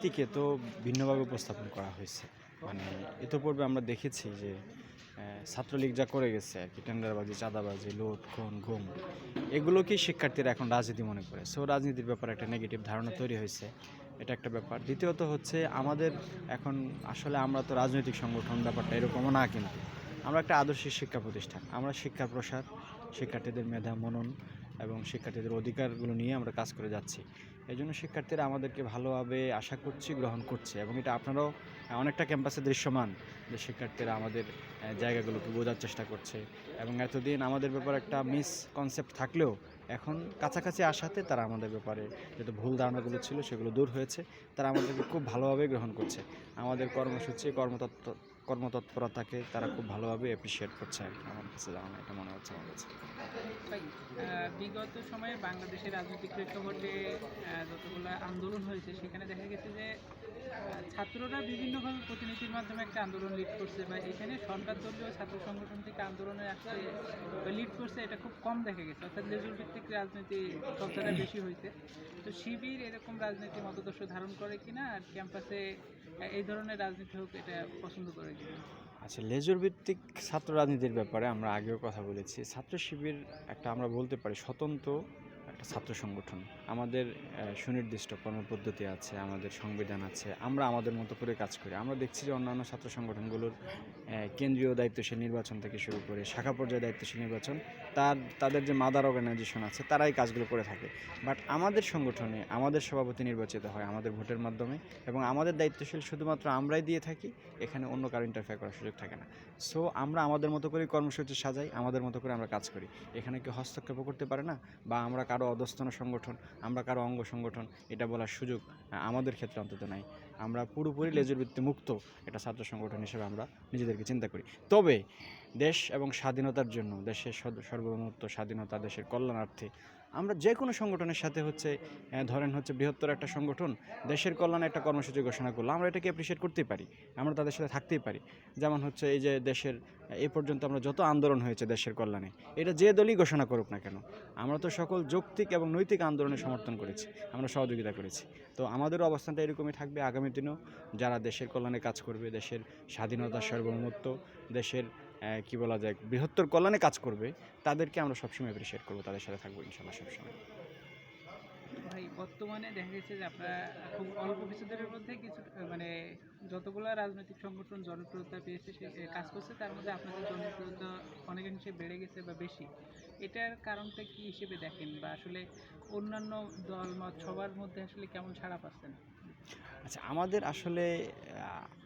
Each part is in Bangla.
রাজনীতিকে তো ভিন্নভাবে উপস্থাপন করা হয়েছে। মানে ইতোপূর্বে আমরা দেখেছি যে ছাত্রলীগ যা করে গেছে আর কি, টেন্ডারবাজি, চাঁদাবাজি, লুট, খুন ঘুম এগুলোকেই শিক্ষার্থীরা এখন রাজনীতি মনে করে? সো রাজনীতির ব্যাপারে একটা নেগেটিভ ধারণা তৈরি হয়েছে। এটা একটা ব্যাপার। দ্বিতীয়ত হচ্ছে, আমাদের এখন আসলে আমরা তো রাজনৈতিক সংগঠন, ব্যাপারটা এরকমও না কিন্তু, আমরা একটা আদর্শিক শিক্ষা প্রতিষ্ঠান। আমরা শিক্ষা প্রসার, শিক্ষার্থীদের মেধা, মনন এবং শিক্ষার্থীদের অধিকারগুলো নিয়ে আমরা কাজ করে যাচ্ছি। এই জন্য শিক্ষার্থীরা আমাদেরকে ভালোভাবে আশা করছি, গ্রহণ করছে এবং এটা আপনারাও অনেকটা ক্যাম্পাসে দৃশ্যমান যে শিক্ষার্থীরা আমাদের জায়গাগুলোকে বোঝার চেষ্টা করছে এবং এতদিন আমাদের ব্যাপারে একটা মিস কনসেপ্ট থাকলেও এখন কাছাকাছি আসাতে তারা আমাদের ব্যাপারে যত ভুল ধারণাগুলো ছিল সেগুলো দূর হয়েছে। তারা আমাদেরকে খুব ভালোভাবে গ্রহণ করছে। আমাদের কর্মসূচি কর্মতৎপ কর্মতৎপরতাকে তারা খুব ভালোভাবে অ্যাপ্রিসিয়েট করছে আর কি। আমার কাছে জানা এটা মনে হচ্ছে আমার কাছে। বিগত সময়ে বাংলাদেশের রাজনৈতিক প্রেক্ষাপটে যতগুলো আন্দোলন হয়েছে, সেখানে দেখা গেছে যে ছাত্ররা বিভিন্নভাবে প্রতিনিধির মাধ্যমে একটা আন্দোলন লিড করছে বা এখানে সরকার দলীয় ছাত্র সংগঠন থেকে আন্দোলনে আসছে লিড করছে, এটা খুব কম দেখা গেছে। অর্থাৎ লেজুর ভিত্তিক রাজনীতি চর্চাটা বেশি হয়েছে। তো শিবির এরকম রাজনীতি মতদর্শ ধারণ করে কিনা আর ক্যাম্পাসে এই ধরনের রাজনীতি হোক, এটা পছন্দ করে আচ্ছা লেজর ভিত্তিক ছাত্র রাজনীতির ব্যাপারে আমরা আগেও কথা বলেছি। ছাত্র শিবির একটা আমরা বলতে পারি স্বতন্ত্র একটা ছাত্র সংগঠন। আমাদের সুনির্দিষ্ট কর্মপদ্ধতি আছে, আমাদের সংবিধান আছে, আমরা আমাদের মতো করে কাজ করি। আমরা দেখছি যে অন্যান্য ছাত্র সংগঠনগুলোর কেন্দ্রীয় দায়িত্বশীল নির্বাচন থেকে শুরু করে শাখা পর্যায়ে দায়িত্বশীল নির্বাচন, তার, তাদের যে মাদার অর্গানাইজেশন আছে, তারাই কাজগুলো করে থাকে। বাট আমাদের সংগঠনে আমাদের সভাপতি নির্বাচিত হয় আমাদের ভোটের মাধ্যমে এবং আমাদের দায়িত্বশীল শুধুমাত্র আমরাই দিয়ে থাকি, এখানে অন্য কারও ইন্টারফেয়ার করার সুযোগ থাকে না। সো আমরা আমাদের মতো করে কর্মসূচি সাজাই, আমাদের মতো করে আমরা কাজ করি। এখানে কেউ হস্তক্ষেপ করতে পারে না বা আমরা কারও অধস্তন সংগঠন আমরা কারও অঙ্গ সংগঠন এটা বলার সুযোগ আমাদের ক্ষেত্রে অন্তত নাই। আমরা পুরোপুরি লেজুর বৃত্তি মুক্ত এটা ছাত্র সংগঠন হিসেবে আমরা নিজেদেরকে চিন্তা করি। তবে দেশ এবং স্বাধীনতার জন্য দেশের সর্বমত্ব স্বাধীনতা দেশের কল্যাণার্থে আমরা যে কোনো সংগঠনের সাথে হচ্ছে ধরেন হচ্ছে বৃহত্তর একটা সংগঠন, দেশের কল্যাণে একটা কর্মসূচি ঘোষণা করল, আমরা এটাকে অ্যাপ্রিসিয়েট করতেই পারি, আমরা তাদের সাথে থাকতেই পারি। যেমন হচ্ছে এই যে দেশের এই পর্যন্ত আমরা যত আন্দোলন হয়েছে দেশের কল্যাণে, এটা যে দলই ঘোষণা করুক না কেন, আমরা তো সকল যৌক্তিক এবং নৈতিক আন্দোলনে সমর্থন করেছি, আমরা সহযোগিতা করেছি। তো আমাদেরও অবস্থানটা এরকমই থাকবে আগামী দিনেও, যারা দেশের কল্যাণে কাজ করবে, দেশের স্বাধীনতা সার্বভৌমত্ব, দেশের কি বলা যায়, বৃহত্তর কল্যাণে কাজ করবে, তাদেরকে আমরা সবসময় অ্যাপ্রিসিয়েট করব, তাদের সাথে থাকব ইনশাল্লাহ সবসময়। ভাই, বর্তমানে দেখা গেছে যে আপনারা খুব অল্প কিছুদিনের মধ্যে কিছু মানে যতগুলো রাজনৈতিক সংগঠন জনপ্রিয়তা পেয়েছে কাজ করছে, তার মধ্যে আপনাদের জনপ্রিয়তা অনেকাংশে বেড়ে গেছে বা বেশি। এটার কারণটা কি হিসেবে দেখেন? বা আসলে অন্যান্য দল মত সবার মধ্যে আসলে কেমন সাড়া পাচ্ছেন? আচ্ছা আমাদের আসলে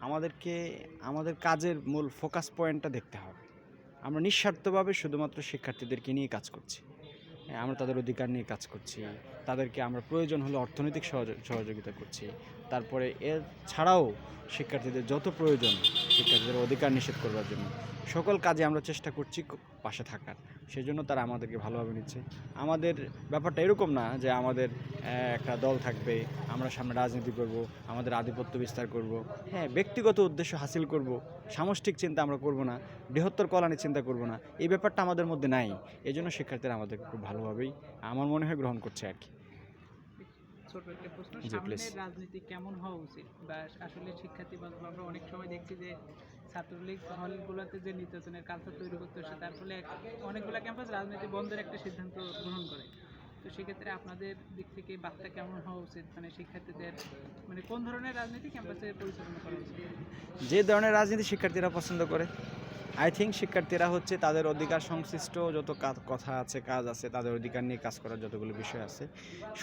আমাদেরকে, আমাদের কাজের মূল ফোকাস পয়েন্টটা দেখতে হবে। আমরা নিঃস্বার্থভাবে শুধুমাত্র শিক্ষার্থীদেরকে নিয়ে কাজ করছি। আমরা তাদের অধিকার নিয়ে কাজ করছি, তাদেরকে আমরা প্রয়োজন হলে অর্থনৈতিক সহযোগ- সহযোগিতা করছি। তারপরে এর ছাড়াও শিক্ষার্থীদের যত প্রয়োজন, শিক্ষার্থীদের অধিকার নিষেধ করবার জন্য সকল কাজে আমরা চেষ্টা করছি পাশে থাকার। সেই জন্য তারা আমাদেরকে ভালোভাবে নিচ্ছে। আমাদের ব্যাপারটা এরকম না যে আমাদের একটা দল থাকবে আমরা সামনে রাজনীতি করব আমাদের আধিপত্য বিস্তার করব। হ্যাঁ ব্যক্তিগত উদ্দেশ্য হাসিল করব সামষ্টিক চিন্তা আমরা করব না বৃহত্তর কল্যাণের চিন্তা করব না এই ব্যাপারটা আমাদের মধ্যে নাই। এই জন্য শিক্ষার্থীরা আমাদেরকে খুব ভালোভাবেই আমার মনে হয় গ্রহণ করছে আর কি। ছোট একটা প্রশ্ন জি, রাজনীতি কেমন হওয়া উচিত? বা আসলে শিক্ষার্থী বা আমরা অনেক সময় দেখছি যে ছাত্রলীগ হলগুলোতে যে নির্যাতনের কালচার তৈরি করতে হচ্ছে তার ফলে অনেকগুলো ক্যাম্পাস রাজনীতি বন্ধের একটা সিদ্ধান্ত গ্রহণ করে। তো সেক্ষেত্রে আপনাদের দিক থেকে বার্তা কেমন হওয়া উচিত? মানে শিক্ষার্থীদের মানে কোন ধরনের রাজনীতি ক্যাম্পাসে পরিচালনা করা উচিত? যে ধরনের রাজনীতি শিক্ষার্থীরা পছন্দ করে আই থিঙ্ক শিক্ষার্থীরা হচ্ছে তাদের অধিকার সংশ্লিষ্ট যত কথা আছে, কাজ আছে, তাদের অধিকার নিয়ে কাজ করার যতগুলো বিষয় আছে,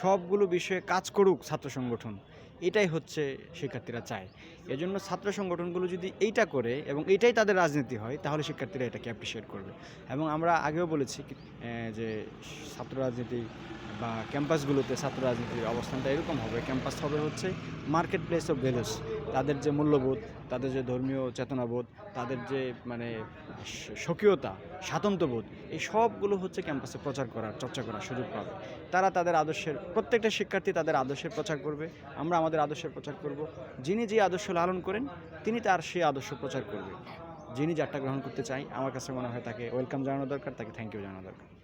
সবগুলো বিষয়ে কাজ করুক ছাত্র সংগঠন। এটাই হচ্ছে শিক্ষার্থীরা চায়। এজন্য ছাত্র সংগঠনগুলো যদি এইটা করে এবং এটাই তাদের রাজনীতি হয়, তাহলে শিক্ষার্থীরা এটাকে অ্যাপ্রিসিয়েট করবে। এবং আমরা আগেও বলেছি যে ছাত্র রাজনীতি বা ক্যাম্পাসগুলোতে ছাত্র রাজনীতির অবস্থানটা এরকম হবে। ক্যাম্পাস হবে হচ্ছে মার্কেট প্লেস অফ ভ্যালুস তাদের যে মূল্যবোধ, তাদের যে ধর্মীয় চেতনাবোধ, তাদের যে মানে স্বকীয়তা, স্বাতন্ত্র্যবোধ, এই সবগুলো হচ্ছে ক্যাম্পাসে প্রচার করার, চর্চা করার সুযোগ পাবে। তারা তাদের আদর্শের, প্রত্যেকটা শিক্ষার্থী তাদের আদর্শের প্রচার করবে। আমরা আমাদের আদর্শের প্রচার করব। যিনি যে আদর্শ লালন করেন, তিনি তার সেই আদর্শ প্রচার করবে। যিনি যারটা গ্রহণ করতে চাই, আমার কাছে মনে হয় তাকে ওয়েলকাম জানানো দরকার, তাকে থ্যাংক ইউ জানানো দরকার।